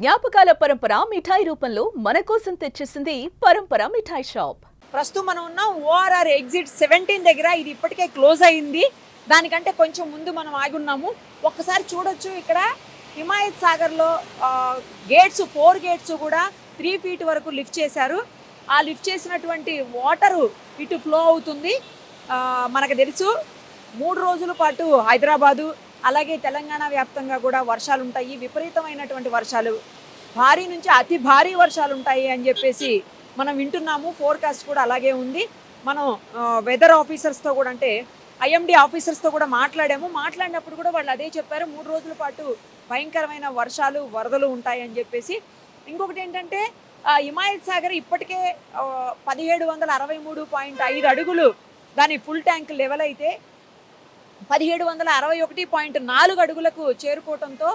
జ్ఞాపకాల పరంపర మిఠాయి రూపంలో మన కోసం తెచ్చేసింది పరంపర మిఠాయి షాప్. ప్రస్తుతం మనం ఉన్నాం ఓఆర్ఆర్ ఎగ్జిట్ సెవెంటీన్ దగ్గర. ఇది ఇప్పటికే క్లోజ్ అయింది. దానికంటే కొంచెం ముందు మనం ఆగి ఉన్నాము. ఒక్కసారి చూడొచ్చు ఇక్కడ. హిమాయత్ సాగర్లో గేట్స్ ఫోర్ గేట్స్ కూడా త్రీ ఫీట్ వరకు లిఫ్ట్ చేశారు. ఆ లిఫ్ట్ చేసినటువంటి వాటరు ఇటు ఫ్లో అవుతుంది. మనకు తెలుసు. మూడు రోజుల పాటు హైదరాబాదు అలాగే తెలంగాణ వ్యాప్తంగా కూడా వర్షాలు ఉంటాయి విపరీతమైనటువంటి వర్షాలు. భారీ నుంచి అతి భారీ వర్షాలు ఉంటాయి అని చెప్పేసి మనం వింటున్నాము. ఫోర్కాస్ట్ కూడా అలాగే ఉంది. మనం వెదర్ ఆఫీసర్స్తో కూడా అంటే ఐఎండి ఆఫీసర్స్తో కూడా మాట్లాడాము. మాట్లాడినప్పుడు కూడా వాళ్ళు అదే చెప్పారు. మూడు రోజుల పాటు భయంకరమైన వర్షాలు వరదలు ఉంటాయి అని చెప్పేసి. ఇంకొకటి ఏంటంటే హిమాయత్ సాగర్ ఇప్పటికే పదిహేడు వందల అరవై మూడు పాయింట్ ఐదు అడుగులు దాని ఫుల్ ట్యాంక్ లెవెల్ అయితే పదిహేడు వందల అరవై ఒకటి పాయింట్ నాలుగు అడుగులకు చేరుకోవడంతో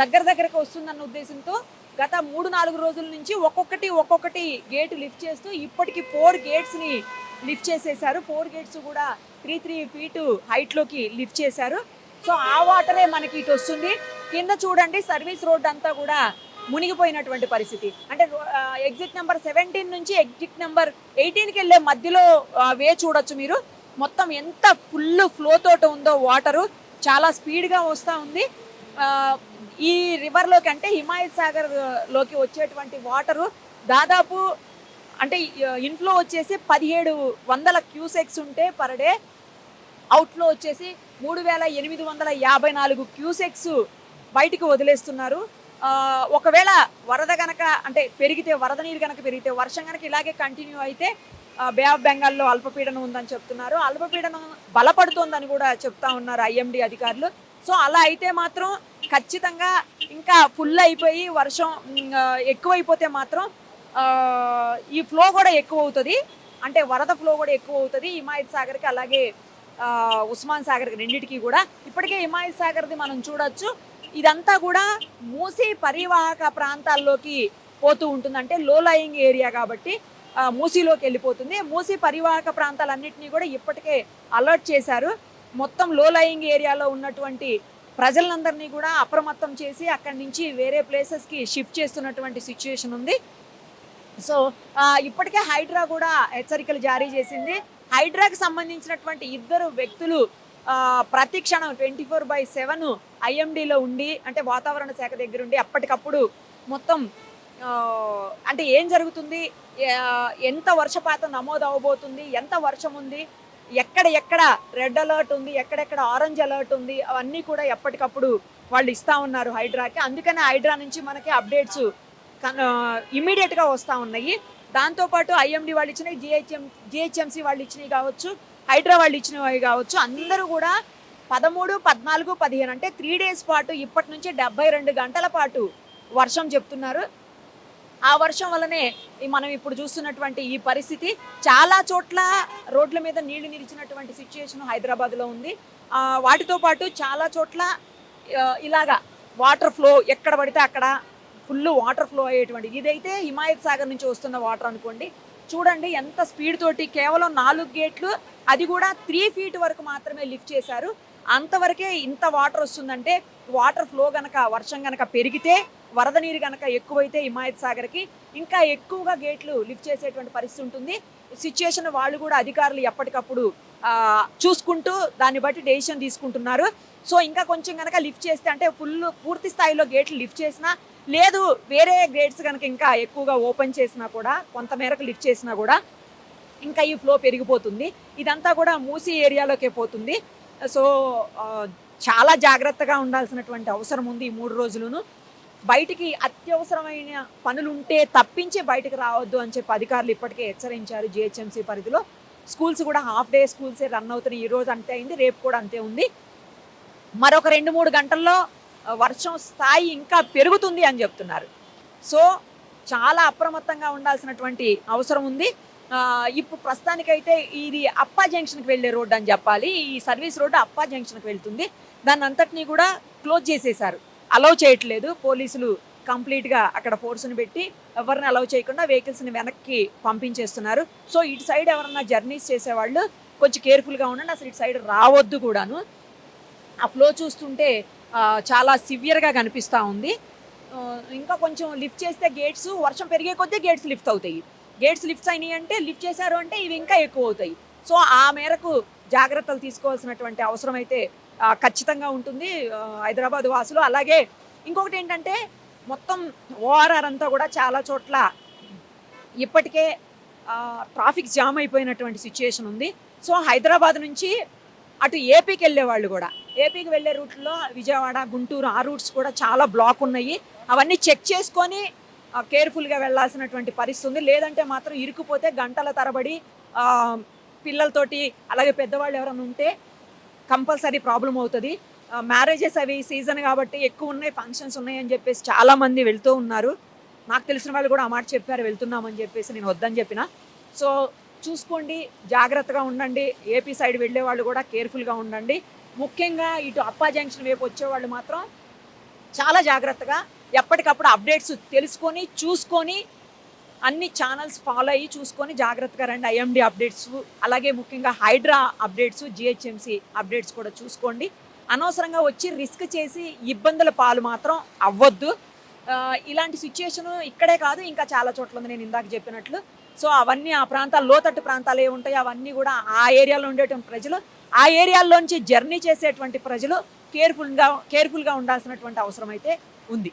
దగ్గర దగ్గరకు వస్తుందన్న ఉద్దేశంతో గత మూడు నాలుగు రోజుల నుంచి ఒక్కొక్కటి ఒక్కొక్కటి గేటు లిఫ్ట్ చేస్తూ ఇప్పటికి ఫోర్ గేట్స్ని లిఫ్ట్ చేసేసారు ఫోర్ గేట్స్ కూడా త్రీ త్రీ ఫీటు హైట్లోకి లిఫ్ట్ చేశారు. సో ఆ వాటరే మనకి ఇటు వస్తుంది. కింద చూడండి సర్వీస్ రోడ్ అంతా కూడా మునిగిపోయినటువంటి పరిస్థితి. అంటే ఎగ్జిట్ నెంబర్ సెవెంటీన్ నుంచి ఎగ్జిట్ నెంబర్ ఎయిటీన్కి వెళ్ళే మధ్యలో వే చూడొచ్చు మీరు. మొత్తం ఎంత ఫుల్ ఫ్లో తోట ఉందో వాటరు చాలా స్పీడ్గా వస్తూ ఉంది. ఈ రివర్లోకి అంటే హిమాయత్ సాగర్లోకి వచ్చేటువంటి వాటరు దాదాపు అంటే ఇన్ఫ్లో వచ్చేసి పదిహేడు వందల క్యూసెక్స్ ఉంటే పర్ డే. అవుట్లో వచ్చేసి మూడు వేల ఎనిమిది వందల యాభై నాలుగు క్యూసెక్స్ బయటికి వదిలేస్తున్నారు. ఒకవేళ వరద గనక అంటే పెరిగితే వరద నీరు కనుక పెరిగితే వర్షం కనుక ఇలాగే కంటిన్యూ అయితే బే ఆఫ్ బెంగాల్లో అల్పపీడనం ఉందని చెప్తున్నారు. అల్పపీడనం బలపడుతోందని కూడా చెప్తా ఉన్నారు ఐఎండి అధికారులు. సో అలా అయితే మాత్రం ఖచ్చితంగా ఇంకా ఫుల్ అయిపోయి వర్షం ఎక్కువైపోతే మాత్రం ఈ ఫ్లో కూడా ఎక్కువ అవుతుంది అంటే వరద ఫ్లో కూడా ఎక్కువ అవుతుంది హిమాయత్ సాగర్కి అలాగే ఉస్మాన్ సాగర్కి రెండింటికి కూడా. ఇప్పటికే హిమాయత్ సాగర్ది మనం చూడొచ్చు. ఇదంతా కూడా మూసీ పరివాహక ప్రాంతాల్లోకి పోతూ ఉంటుంది అంటే లో లయింగ్ ఏరియా కాబట్టి మూసీలోకి వెళ్ళిపోతుంది. మూసీ పరివాహక ప్రాంతాలన్నింటినీ కూడా ఇప్పటికే అలర్ట్ చేశారు. మొత్తం లో లయింగ్ ఏరియాలో ఉన్నటువంటి ప్రజలందరినీ కూడా అప్రమత్తం చేసి అక్కడి నుంచి వేరే ప్లేసెస్కి షిఫ్ట్ చేస్తున్నటువంటి సిచ్యుయేషన్ ఉంది. సో ఇప్పటికే హైడ్రా కూడా హెచ్చరికలు జారీ చేసింది. హైడ్రాకి సంబంధించినటువంటి ఇద్దరు వ్యక్తులు ప్రతి క్షణం ట్వంటీ ఫోర్ బై సెవెన్ ఐఎండిలో ఉండి అంటే వాతావరణ శాఖ దగ్గరుండి అప్పటికప్పుడు మొత్తం అంటే ఏం జరుగుతుంది? ఎంత వర్షపాతం నమోదు అవబోతుంది? ఎంత వర్షం ఉంది? ఎక్కడ ఎక్కడ రెడ్ అలర్ట్ ఉంది? ఎక్కడెక్కడ ఆరెంజ్ అలర్ట్ ఉంది? అవన్నీ కూడా ఎప్పటికప్పుడు వాళ్ళు ఇస్తా ఉన్నారు హైడ్రాకి. అందుకనే హైడ్రా నుంచి మనకి అప్డేట్స్ ఇమీడియట్గా వస్తూ ఉన్నాయి. దాంతోపాటు ఐఎండి వాళ్ళు ఇచ్చినవి జిహెచ్ఎం జిహెచ్ఎంసి వాళ్ళు ఇచ్చినవి కావచ్చు హైడ్రా వాళ్ళు ఇచ్చినవి కావచ్చు అందరూ కూడా పదమూడు పద్నాలుగు పదిహేను అంటే త్రీ డేస్ పాటు ఇప్పటి నుంచి డెబ్బై రెండు గంటల పాటు వర్షం చెప్తున్నారు. ఆ వర్షం వల్లనే మనం ఇప్పుడు చూస్తున్నటువంటి ఈ పరిస్థితి. చాలా చోట్ల రోడ్ల మీద నీళ్ళు నిలిచినటువంటి సిచ్యుయేషన్ హైదరాబాద్లో ఉంది. వాటితో పాటు చాలా చోట్ల ఇలాగా వాటర్ ఫ్లో ఎక్కడ పడితే అక్కడ ఫుల్ వాటర్ ఫ్లో అయ్యేటువంటి ఇదైతే హిమాయత్ సాగర్ నుంచి వస్తున్న వాటర్ అనుకోండి. చూడండి ఎంత స్పీడ్ తోటి కేవలం నాలుగు గేట్లు అది కూడా త్రీ ఫీట్ వరకు మాత్రమే లిఫ్ట్ చేశారు. అంతవరకే ఇంత వాటర్ వస్తుందంటే వాటర్ ఫ్లో గనక వర్షం గనక పెరిగితే వరద నీరు గనక ఎక్కువైతే హిమాయత్ సాగర్కి ఇంకా ఎక్కువగా గేట్లు లిఫ్ట్ చేసేటువంటి పరిస్థితి ఉంటుంది. సిచ్యుయేషన్ వాళ్ళు కూడా అధికారులు ఎప్పటికప్పుడు చూసుకుంటూ దాన్ని బట్టి డెసిషన్ తీసుకుంటున్నారు. సో ఇంకా కొంచెం కనుక లిఫ్ట్ చేస్తే అంటే ఫుల్ పూర్తి స్థాయిలో గేట్లు లిఫ్ట్ చేసినా లేదు వేరే గేట్స్ కనుక ఇంకా ఎక్కువగా ఓపెన్ చేసినా కూడా కొంత మేరకు లిఫ్ట్ చేసినా కూడా ఇంకా ఈ ఫ్లో పెరిగిపోతుంది. ఇదంతా కూడా మూసీ ఏరియాలోకే పోతుంది. సో చాలా జాగ్రత్తగా ఉండాల్సినటువంటి అవసరం ఉంది ఈ మూడు రోజులను. బయటికి అత్యవసరమైన పనులు ఉంటే తప్పించి బయటకు రావద్దు అని చెప్పి అధికారులు ఇప్పటికే హెచ్చరించారు జిహెచ్ఎంసీ పరిధిలో. స్కూల్స్ కూడా హాఫ్ డే స్కూల్సే రన్ అవుతున్నాయి. ఈ రోజు అంతే అయింది రేపు కూడా అంతే ఉంది. మరొక రెండు మూడు గంటల్లో వర్షం స్థాయి ఇంకా పెరుగుతుంది అని చెప్తున్నారు. సో చాలా అప్రమత్తంగా ఉండాల్సినటువంటి అవసరం ఉంది. ఇప్పుడు ప్రస్తుతానికైతే ఇది అప్పా జంక్షన్కి వెళ్ళే రోడ్డు అని చెప్పాలి. ఈ సర్వీస్ రోడ్డు అప్పా జంక్షన్కి వెళ్తుంది. దాన్ని అంతటినీ కూడా క్లోజ్ చేసేశారు. అలౌ చేయట్లేదు. పోలీసులు కంప్లీట్గా అక్కడ ఫోర్స్ని పెట్టి ఎవరిని అలౌ చేయకుండా వెహికల్స్ని వెనక్కి పంపించేస్తున్నారు. సో ఇటు సైడ్ ఎవరన్నా జర్నీస్ చేసేవాళ్ళు కొంచెం కేర్ఫుల్గా ఉండండి. అసలు ఇటు సైడ్ రావద్దు కూడాను. ఆ ఫ్లో చూస్తుంటే చాలా సివియర్గా కనిపిస్తూ ఉంది. ఇంకా కొంచెం లిఫ్ట్ చేస్తే గేట్స్ వర్షం పెరిగే కొద్దీ గేట్స్ లిఫ్ట్ అవుతాయి. గేట్స్ లిఫ్ట్స్ అయినాయి అంటే లిఫ్ట్ చేశారు అంటే ఇవి ఇంకా ఎక్కువ అవుతాయి. సో ఆ మేరకు జాగ్రత్తలు తీసుకోవాల్సినటువంటి అవసరం అయితే ఖచ్చితంగా ఉంటుంది హైదరాబాద్ వాసులు. అలాగే ఇంకొకటి ఏంటంటే మొత్తం ఓఆర్ఆర్ అంతా కూడా చాలా చోట్ల ఇప్పటికే ట్రాఫిక్ జామ్ అయిపోయినటువంటి సిచ్యుయేషన్ ఉంది. సో హైదరాబాద్ నుంచి అటు ఏపీకి వెళ్ళే వాళ్ళు కూడా ఏపీకి వెళ్ళే రూట్లో విజయవాడ గుంటూరు ఆ రూట్స్ కూడా చాలా బ్లాక్ ఉన్నాయి. అవన్నీ చెక్ చేసుకొని కేర్ఫుల్గా వెళ్ళాల్సినటువంటి పరిస్థితి ఉంది. లేదంటే మాత్రం ఇరుక్కుపోతే గంటల తరబడి పిల్లలతోటి అలాగే పెద్దవాళ్ళు ఎవరైనా ఉంటే కంపల్సరీ ప్రాబ్లం అవుతుంది. మ్యారేజెస్ అవి సీజన్ కాబట్టి ఎక్కువ ఉన్నాయి ఫంక్షన్స్ ఉన్నాయి అని చెప్పేసి చాలామంది వెళ్తూ ఉన్నారు. నాకు తెలిసిన వాళ్ళు కూడా ఆ మాట చెప్పారు వెళ్తున్నామని చెప్పేసి నేను వద్దని చెప్పిన. సో చూసుకోండి జాగ్రత్తగా ఉండండి. ఏపీ సైడ్ వెళ్ళే వాళ్ళు కూడా కేర్ఫుల్గా ఉండండి. ముఖ్యంగా ఇటు అప్పా జంక్షన్ వైపు వచ్చేవాళ్ళు మాత్రం చాలా జాగ్రత్తగా ఎప్పటికప్పుడు అప్డేట్స్ తెలుసుకొని చూసుకొని అన్ని ఛానల్స్ ఫాలో అయ్యి చూసుకొని జాగ్రత్తగా రండి. ఐఎండి అప్డేట్స్ అలాగే ముఖ్యంగా హైడ్రా అప్డేట్స్ జిహెచ్ఎంసి అప్డేట్స్ కూడా చూసుకోండి. అనవసరంగా వచ్చి రిస్క్ చేసి ఇబ్బందుల పాలు మాత్రం అవ్వద్దు. ఇలాంటి సిచ్యుయేషన్ ఇక్కడే కాదు ఇంకా చాలా చోట్ల ఉంది నేను ఇందాక చెప్పినట్లు. సో అవన్నీ ఆ ప్రాంతాలు లోతట్టు ప్రాంతాలు ఏ ఉంటాయి అవన్నీ కూడా ఆ ఏరియాలో ఉండేటువంటి ప్రజలు ఆ ఏరియాల్లోంచి జర్నీ చేసేటువంటి ప్రజలు కేర్ఫుల్గా కేర్ఫుల్గా ఉండాల్సినటువంటి అవసరం అయితే ఉంది.